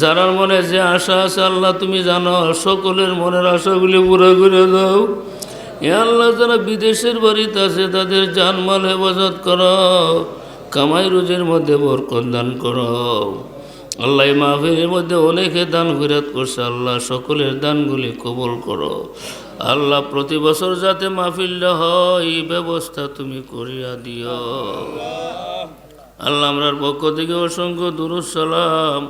যারার মনে যে আশা আছে, আল্লাহ তুমি জানো, সকলের মনের আশাগুলি পুরো করে দাও। আল্লাহ যারা বিদেশের বাড়িতে আছে, তাদের জানমাল হেফাজত করো, কামাই রুজির মধ্যে বরকত দান করো। আল্লাহ মাহফিলের মধ্যে অনেকে দান ফিরাত করছে, আল্লাহ সকলের দানগুলি কবল করো। আল্লাহ প্রতি বছর যাতে মাহফিলটা হয়, এই ব্যবস্থা তুমি করিয়া দিও। আল্লাহ আমরার পক্ষ থেকে অসংখ্য দুরুদ সালাম।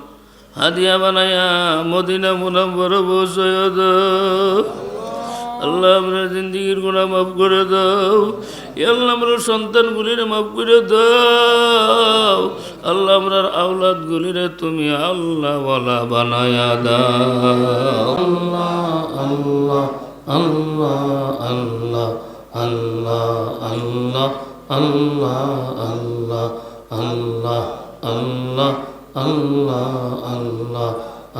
হাদিয়া বানায়া মদিনা মুনাম্বর বসয় দাও আল্লাহ আমরা জিন্দিগির গুণা মাফ করে দাও আল্লাহ আমরা সন্তানগুলির মাফ করে দাও আল্লাহ আমরার আওলাদ গুলিরে তুমি আল্লাহ ওয়ালা বানায়া দাও আল্লাহ আল্লাহ আল্লাহ আল্লাহ আল্লাহ আল্লাহ আল্লাহ আল্লাহ আল্লাহ আল্লাহ আল্লাহ আল্লাহ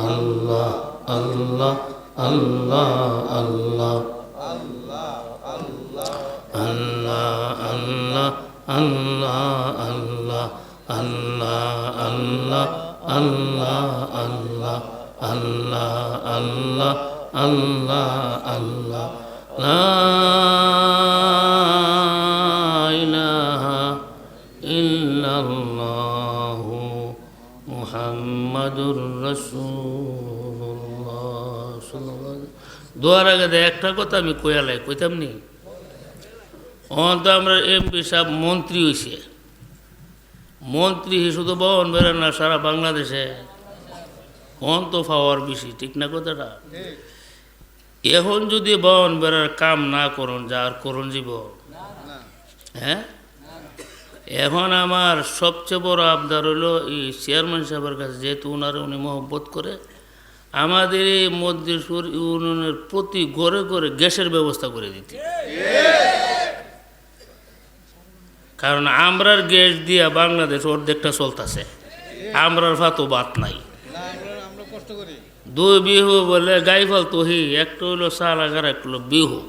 আল্লাহ আল্লাহ আল্লাহ আল্লাহ আল্লাহ আল্লাহ আল্লাহ আল্লাহ আল্লাহ আল্লাহ আল্লাহ আল্লাহ আল্লাহ লা ইলাহা ইল্লাল্লাহু মুহাম্মাদুর আলাইহি দোয়ার আগে একটা কথা আমি কইয়ালাই কইতাম নি? অন তো আমরা এমপি সাহেব মন্ত্রী হইছে। মন্ত্রী শুধু বহন বেড়ে না সারা বাংলাদেশে। অন তো পাওয়ার বেশি ঠিক না কথাটা? এখন যদি বহন বেড়ার কাম না করুন যার করুন জীব হ্যাঁ? এখন আমার সবচেয়ে বড় আবদার হলো এই চেয়ারম্যান সাহেবের কাছে, যেহেতু ওনারা উনি মহব্বত করে, আমাদের এই মধ্যেশ্বর ইউনিয়নের প্রতি ঘরে ঘরে গ্যাসের ব্যবস্থা করে দিতে। কারণ আমরার গ্যাস দিয়া বাংলাদেশ অর্ধেকটা চলতেছে। আমরার ফাতো বাত নাই। দুই বিহু বলে গাই ফালতু হি একটা হইল সাল আগার একটা হলো বিহু।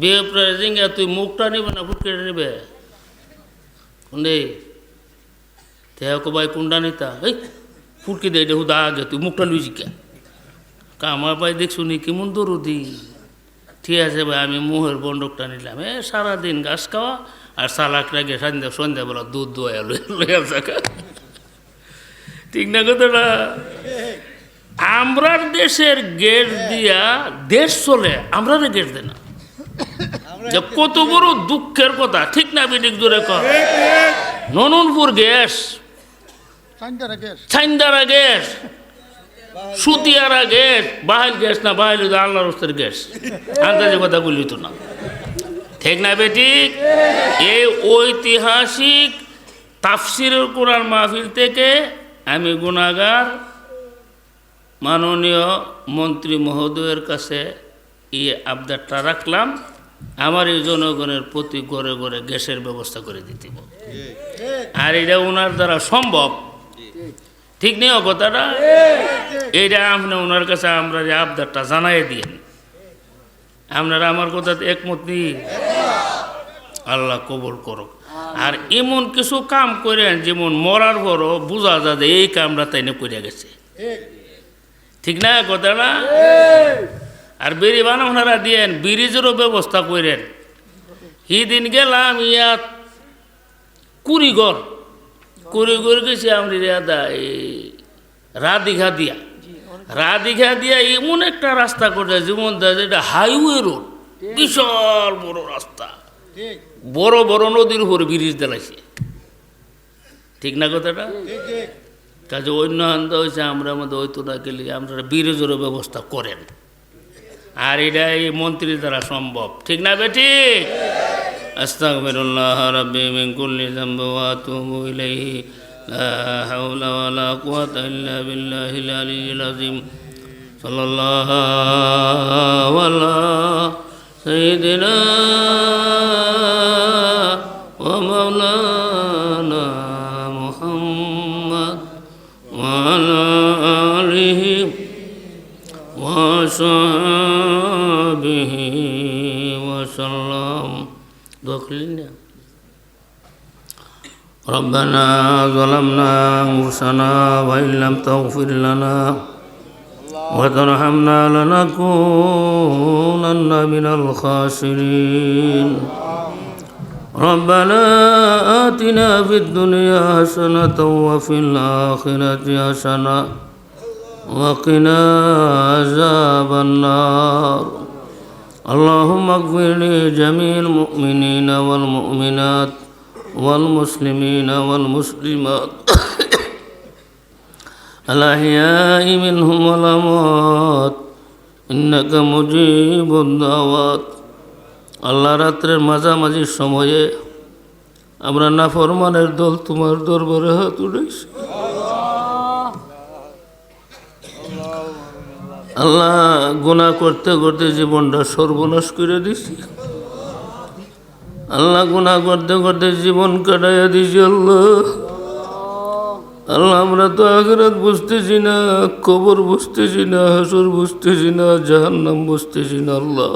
বিহু প্রায় জিঙ্গা, তুই মুখটা নিবে না ফুটকে নিবে? কোনডে তেহকো বাই কুন্ডা নিতা, এই ফুটকি দে এটা হুদা আগে তুই মুখটা লুই জিকা। আমার ভাই দেখছু নি কেমন দরুদি। ঠিক আছে ভাই, আমি মোহের বন্ডকটা নিলাম। এ সারাদিন ঘাস খাওয়া আর সালাক লাগে সন্ধ্যা সন্ধ্যাবেলা দুধ দোয়া লইয়া থাকা ঠিক না কথাটা? আমরার দেশের গেট দিয়া দেশ চলে, আমরারে গেট দে না যে কত বড় দুঃখের কথা ঠিক না বিদিক দূরে কর নননপুর গ্যাস ছাইন্দারা গ্যাস। সুতিয়ারা গ্যাস বাহাইল গ্যাস না বাহাইল হইতো আল্লাহর রস্তের গ্যাস। আন্দাজে কথা বললি তো না। ঠিক না বেটিক এই ঐতিহাসিক তাফসিরের কোরআন মাহফিল থেকে আমি গুণাগার মাননীয় মন্ত্রী মহোদয়ের কাছে এই আবদারটা রাখলাম। আমার এই জনগণের প্রতি ঘরে ঘরে গ্যাসের ব্যবস্থা করে দিতে আর এটা ওনার দ্বারা সম্ভব। ঠিক নেই কথাটা? এইটা আপনি ওনার কাছে আমরা যে আবদারটা জানাই দিন আপনারা আমার কথাতে একমত নেই আল্লাহ কবল করো আর এমন কিছু কাম করেন যেমন মরার বড় বোঝা যায় যে এই কামটা তাই না করে গেছে। ঠিক। না কথাটা? আর বিড়ি বানানোরা দিয়েন ব্রিজেরও ব্যবস্থা করেন দিন গেলাম ইয়াত কুড়িগড় কুড়িগড় গেছি আমরা ইয়াদা এই রাধিঘা দিয়া। রাধিঘা দিয়া এমন একটা রাস্তা করে যেমন যেটা হাইওয়ে রোড বিশাল বড় রাস্তা। বড় বড় নদীর উপরে ব্রিজ দেলাইছে। ঠিক না কথাটা? কাজে অন্য আনন্দ হয়েছে আমরা আমাদের ওই তো না গেলে আমরা ব্রিজেরও ব্যবস্থা করেন। আর এটা এই মন্ত্রীর দ্বারা সম্ভব। ঠিক না বেটি? আস্তাগফিরুল্লাহ সাল্লাল্লাহু আলা ربنا ظلمنا أنفسنا وإن لم تغفر لنا وترحمنا لنكونن من الخاسرين. ربنا آتنا في الدنيا حسنة وفي الآخرة حسنة وقنا عذاب النار. اللهم اغفر لجميع المؤمنين والمؤمنات والمسلمين والمسلمات الأحياء منهم والأموات إنك مجيب الدعوات আল্লাহ রাত্রের মাঝামাঝি সময়ে আমরা নাফরমানের দল তোমার দরবারে হাত উঠেছি আল্লাহ গুণা করতে করতে জীবনটা সর্বনাশ করে দিছি আল্লাহ গুণা করতে করতে জীবন কাটাইয়া দিছি আল্লাহ। আল্লাহ, আমরা তো আখরাত বুঝতেছি না, কবর বুঝতেছি না, হাসর বুঝতেছি না, জাহান্নাম বুঝতেছি না আল্লাহ।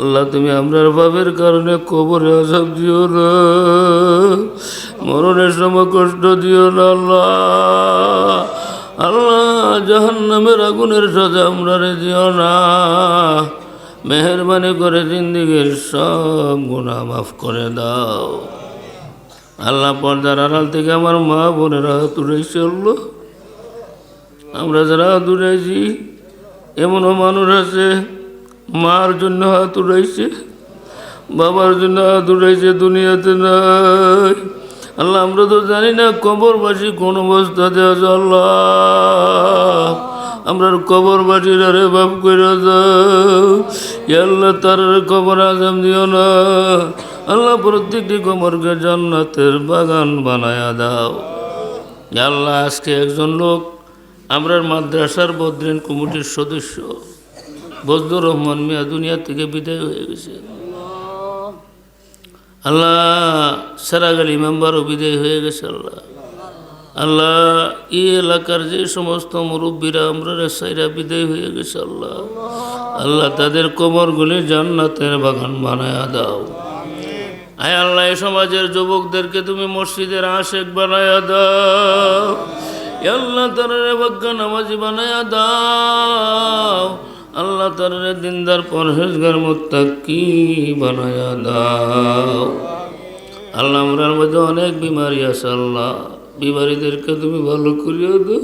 আল্লাহ, তুমি আমরার বাবের কারণে কবরে আসাব দিও না, মরণের সময় কষ্ট দিও না আল্লাহ। আল্লাহ, জাহান্নামের আগুনের সাথে আমরা দিও না। মেহরবানি করে জিন্দিগির সব গুণা মাফ করে দাও। আল্লাহ পর্দার আড়াল থেকে আমার মা বোনেরা উড়াইছে আল্লাহ আমরা যারা উড়াইছি এমনও মানুষ আছে, মার জন্য হাত উড়াইছে, বাবার জন্য হাত উড়াইছে, দুনিয়াতে নাই। আল্লাহ, আমরা তো জানি না কবর কবরবাসী কোন অবস্থাতে আছে, আল্লাহ। আমরা কবরবাসীর আরে বাপ করে দাও আল্লাহ, তার কবর আজম দিও না। আল্লাহ, প্রত্যেকটি কবরকে জান্নাতের বাগান বানায়া দাও। আল্লাহ, আজকে একজন লোক আমরার মাদ্রাসার বদ্রিন কমিটির সদস্য। বজদুর রহমান মিয়া দুনিয়া থেকে বিদায় হয়ে গেছে। আল্লাহ, সারাগালি মেম্বারও বিদায় হয়ে গেছে, আল্লাহ। আল্লাহ, এই এলাকার যে সমস্ত মুরব্বীরা, আমরা সাইরা বিদায় হয়ে গেছে, আল্লাহ। আল্লাহ তাদের কবরগুলি জান্নাতের বাগান বানায় দাও। আয় আল্লাহ সমাজের যুবকদেরকে তুমি মসজিদের আশেক বানায়া দাও। আল্লাহ, তারে বাগ্যা নামাজি বানায়া দাও। আল্লাহ, তারে দিনদার পরহেজগার কি বানায়া দাও। আল্লাহ, আমরার মধ্যে অনেক বিমারি আছে, আল্লাহ। বিমারিদেরকে তুমি ভালো করিয়া দাও।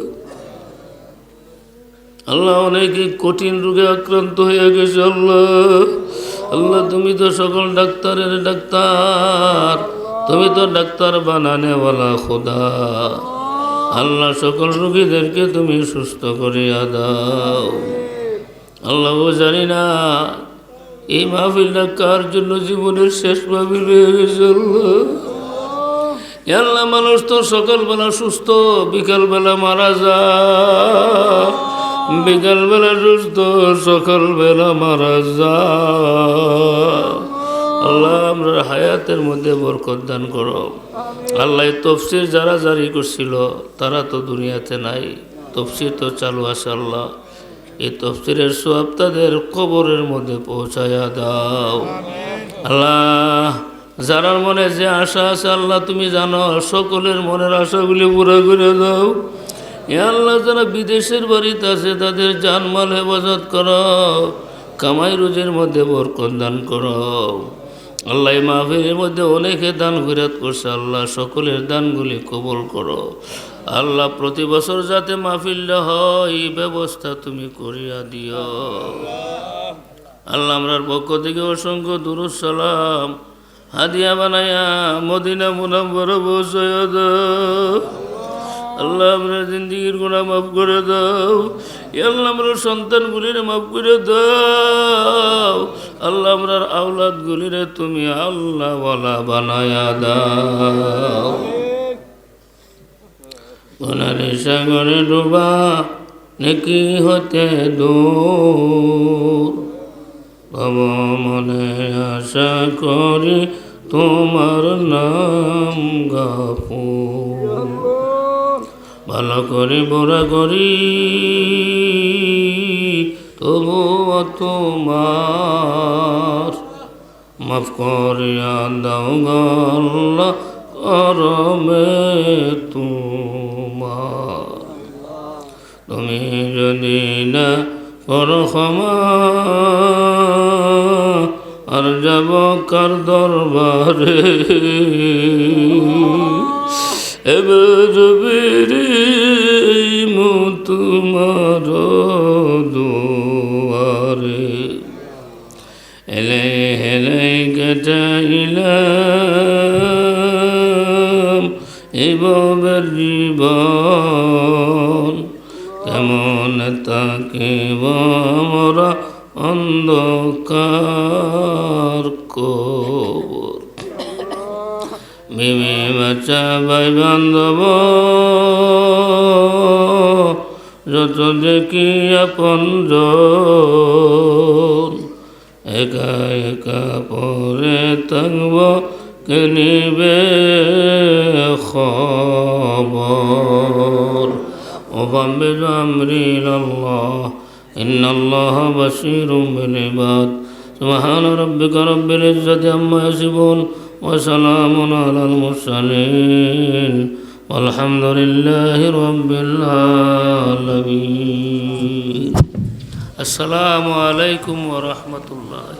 আল্লাহ অনেকে কঠিন রোগে আক্রান্ত হয়ে গেছে, আল্লাহ। আল্লাহ, তুমি তো সকল ডাক্তারের ডাক্তার। তুমি তো ডাক্তার বানানেওয়ালা খোদা। আল্লাহ, সকল রোগীদেরকে তুমি সুস্থ করিয়া দাও। আল্লাহ, ও জানি না, এই মাহফিলটা কার জন্য জীবনের শেষ মাহফিল হয়ে গেছে, আল্লাহ। আল্লাহ, মানুষ তো সকালবেলা সুস্থ, বিকালবেলা মারা যায়। বিকালবেলা সুস্থ, সকালবেলা মারা যায়। আল্লাহ, আমরা হায়াতের মধ্যে বরকত দান করো। আল্লাহ তফসির যারা জারি করছিল, তারা তো দুনিয়াতে নাই। তফসির তো চালু আছে, আল্লাহ। এই তফসিরের সব তাদের কবরের মধ্যে পৌঁছায়া দাও। আল্লাহ যারার মনে যে আশা আছে আল্লাহ, তুমি জানো, সকলের মনের আশাগুলি পুরো করে দাও। আল্লাহ যারা বিদেশের বাড়িতে আছে, তাদের জানমাল হেফাজত করো, কামাই রুজির মধ্যে বরকত দান করো। আল্লাহ মাহফিলের মধ্যে অনেকে দান ফিরাত করছে, আল্লাহ সকলের দানগুলি কবল করো। আল্লাহ প্রতি বছর যাতে মাহফিলটা হয় ব্যবস্থা তুমি করিয়া দিও। আল্লাহ আমরার পক্ষ থেকে অসংখ্য দুরুদ সালাম। হাদিয়া বানায়া মদিনা মুনাম্বর বসয় আল্লাহ আমরা জিন্দিগির গুণা মাফ করে দাও। আল্লাহ, আমরা সন্তানগুলির মাফ করে দাও। আল্লাহ আমরার আওলাদ গুলিরে তুমি আল্লাহ ওয়ালা বানায়া দাও। ওনারে সাগরে ডুবা নেকি হতে দূর। ভব মনে আশা করি তোমার নাম গাফুর ভালো করে বড়া করি তবু তোমার মাফ করিয়া দাও গল্লা করমে তোমার। তুমি যদি না করো ক্ষমা আর যাব কার দরবারে? এবার বেরিমু তোমার দুয়ারে। এলে হেলে গেটাইলাম এবার জীবন। কেমন তাকে আমরা অন্ধকার কবর। বিবি বাচ্চা ভাই বান্ধব, যত দেখি আপন একা একা পরে থাকব কেনিবে খবর? ওগাম্বির আমরিল আল্লাহ। إن الله بشير بالعباد سبحان ربك رب العزة عما يصفون وسلام على المرسلين والحمد لله رب العالمين السلام عليكم ورحمة الله